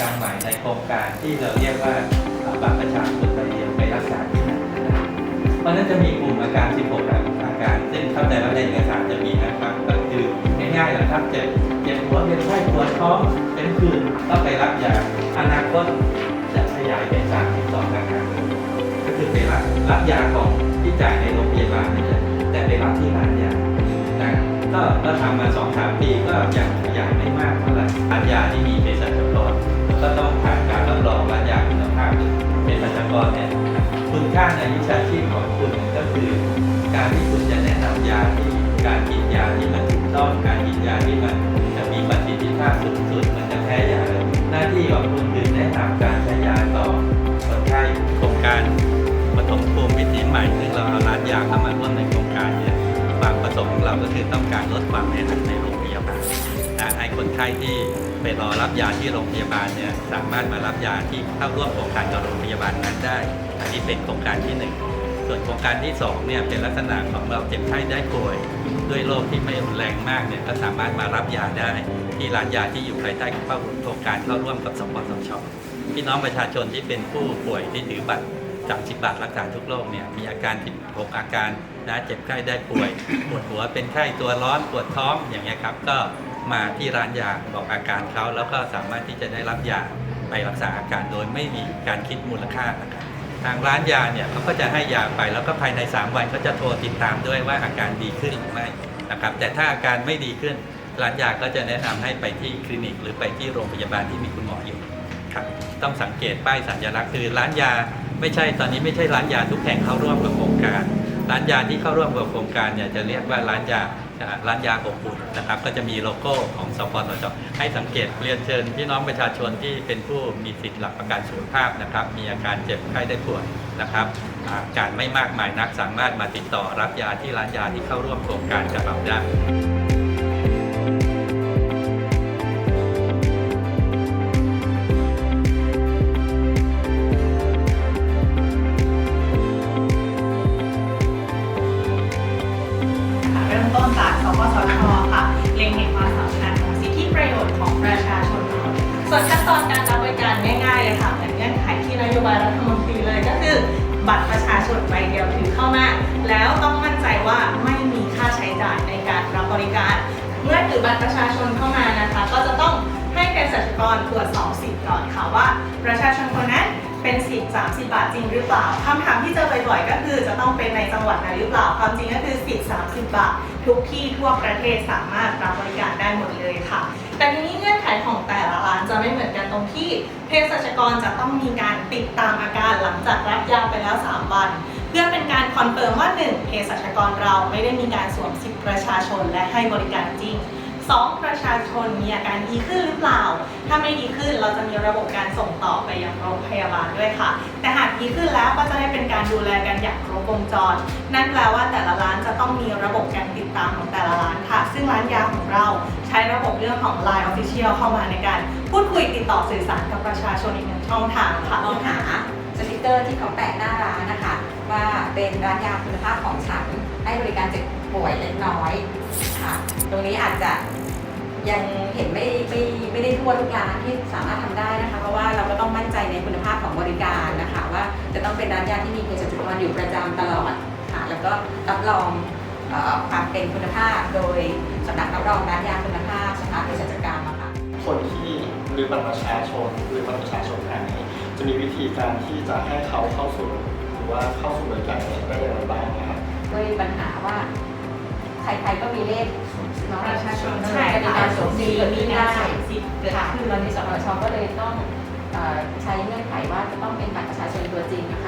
การใหม่ในโครงการที่เราเรียกว่าบัตรประชาชนใบเดียวไปรักษาที่ไหนเพราะนั้นจะมีกลุ่มอาการ 16อาการ ซึ่งเข้าใจว่าในเอกสารจะมีนะครับ ก็คือง่ายๆนะครับเจ็บเจ็บหัวเป็นไข้ปวดท้องเป็นผื่นก็ไปรับยาอนาคตจะขยายเป็น 32อาการก็คือไปรับรับยาของที่จ่ายในโรงพยาบาลนี่แหละแต่ไปรับที่ร้านยานะก็ก็ทำมาสองสามปีก็ยังขยายไม่มากเท่าไหร่ร้านยาที่มีเภสัชกร ก็ต้องผ่านการรับรองร้านยาคุณภาพเภสัชกรเนี่ยคุณค่าในวิชาชีพของคุณก็คือการที่คุณจะแนะนำยาที่การกินยาที่มันถูกต้องการกินยาที่มันจะมีประสิทธิภาพสูงสุดมันจะแพ้ยาหน้าที่ของคุณคือแนะนำการใช้ยาต่อคนไข้โครงการปฐมภูมิวิถีใหม่ซึ่งเราเอาร้านยาเข้ามาร่วมในโครงการเนี่ยความประสงค์ของเราก็คือต้องการลดความแออัดในโรง พยาบาลนะให้คนไข้ที่ไปรอรับยาที่โรงพยาบาลเนี่ยสามารถมารับยาที่เข้าร่วมโครงการกับโรงพยาบาลนั้นได้ อันนี้เป็นโครงการที่หนึ่งส่วนโครงการที่สองเนี่ยเป็นลักษณะของเราเจ็บไข้ได้ป่วย ด้วยโรคที่ไม่รุนแรงมากเนี่ยก็สามารถมารับยาได้ที่ร้านยาที่อยู่ภายใต้โครงการเข้าร่วมกับสปสชพี่น้องประชาชนที่เป็นผู้ป่วยที่ถือบัตร30บบาทรักษาทุกโรคเนี่ยมีอาการ16อาการนะเจ็บไข้ได้ป่วยปวดหัวเป็นไข้ตัวร้อนปวดท้องอย่างเงี้ยครับก็ มาที่ร้านยาบอกอาการเขาแล้วก็สามารถที่จะได้รับยาไปรักษาอาการโดยไม่มีการคิดมูลค่านะครับทางร้านยาเนี่ยเขาก็จะให้ยาไปแล้วก็ภายใน 3 วันก็จะโทรติดตามด้วยว่าอาการดีขึ้นหรือไม่นะครับแต่ถ้าอาการไม่ดีขึ้น ร้านยาก็จะแนะนำให้ไปที่คลินิก หรือไปที่โรงพยาบาลที่มีคุณหมออยู่ครับต้องสังเกตป้ายสัญลักษณ์คือร้านยา ไม่ใช่ตอนนี้ไม่ใช่ร้านยาทุกแห่งเข้าร่วมกับโครงการ ร้านยาที่เข้าร่วมกับโครงการเนี่ยจะเรียกว่าร้านยาร้านยาอบอุ่นนะครับก็จะมีโลโก้ของสปสชให้สังเกตเรียนเชิญพี่น้องประชาชนที่เป็นผู้มีสิทธิ์หลักประกันสุขภาพนะครับ มีอาการเจ็บไข้ได้ป่วยนะครับอาการไม่มากมายนักสามารถมาติดต่อรับยาที่ร้านยาที่เข้าร่วมโครงการกับเราได้ ชนใบเดียวถือเข้ามา แล้วต้องมั่นใจว่าไม่มีค่าใช้จ่ายในการรับบริการ เมื่อถือบัตรประชาชนเข้ามานะคะ ก็จะต้องให้เภสัชกรตรวจสอบสิทธิ์ก่อนค่ะว่า ประชาชนคนนั้นเป็นสิทธิ์30 บาทจริงหรือเปล่าคำถามที่เจอบ่อยๆก็คือจะต้องเป็นในจังหวัดนั้นหรือเปล่า ความจริงก็คือสิทธิ์30 บาท ทุกที่ทั่วประเทศสามารถรับบริการได้หมดเลยค่ะ แต่ทีนี้เงื่อนไขของแต่ละร้านจะไม่เหมือนกันตรงที่เภสัชกรจะต้องมีการติดตามอาการหลังจากรับยาไปแล้ว 3 วัน เพื่อเป็นการคอนเฟิร์มว่า 1. เภสัชกรเราไม่ได้มีการสวมสิทธิประชาชนและให้บริการจริง 2. ประชาชนมีอาการดีขึ้นหรือเปล่า ถ้าไม่ดีขึ้นเราจะมีระบบการส่งต่อไปยังโรงพยาบาลด้วยค่ะ แต่หากดีขึ้นแล้วก็จะได้เป็นการดูแลกันอย่างครบวงจร นั่นแปลว่าแต่ละร้านจะต้องมีระบบการติดตามของแต่ละร้านค่ะ ซึ่งร้านยาของเราใช้ระบบ เรื่องของ Line Official เข้ามาในการพูดคุยติดต่อสื่อสารกับประชาชนอีกหนึ่งช่องทางค่ะ ลองหาสติกเกอร์ที่เขาแปะหน้าร้านนะคะ ว่าเป็นร้านยาคุณภาพของฉัน ให้บริการเจ็บป่วยเล็กน้อยค่ะ ตรงนี้อาจจะยังเห็นไม่ไม่ไม่ได้ทั่วทุกร้านที่สามารถทำได้นะคะ เพราะว่าเราก็ต้องมั่นใจในคุณภาพของบริการนะคะ ว่าจะต้องเป็นร้านยาที่มีเภสัชกรอยู่ประจำตลอดค่ะ แล้วก็รับรอง ความเป็นคุณภาพ โดยสำนักรับรองร้านยาคุณภาพสภาเภสัชกรรมอะค่ะคนที่หรือบัตรประชาชนหรือบัตรประชาชนอันนี้จะมีวิธีการที่จะให้เขาเข้าสู่หรือว่าเข้าสู่บริการได้อย่างไรบ้างนะครับด้วยปัญหาว่าใครๆก็มีเลขน้องประชาชนใช่จะมีค่ะการสวมสิทธิ์เกิดมีขึ้นการได้สวมสิทธิ์เกิดค่ะขึ้นตอนนี้สปชก็เลยต้องเอ่อใช้เงื่อนไขว่าจะต้องเป็นบัตรประชาชนตัวจริงนะคะ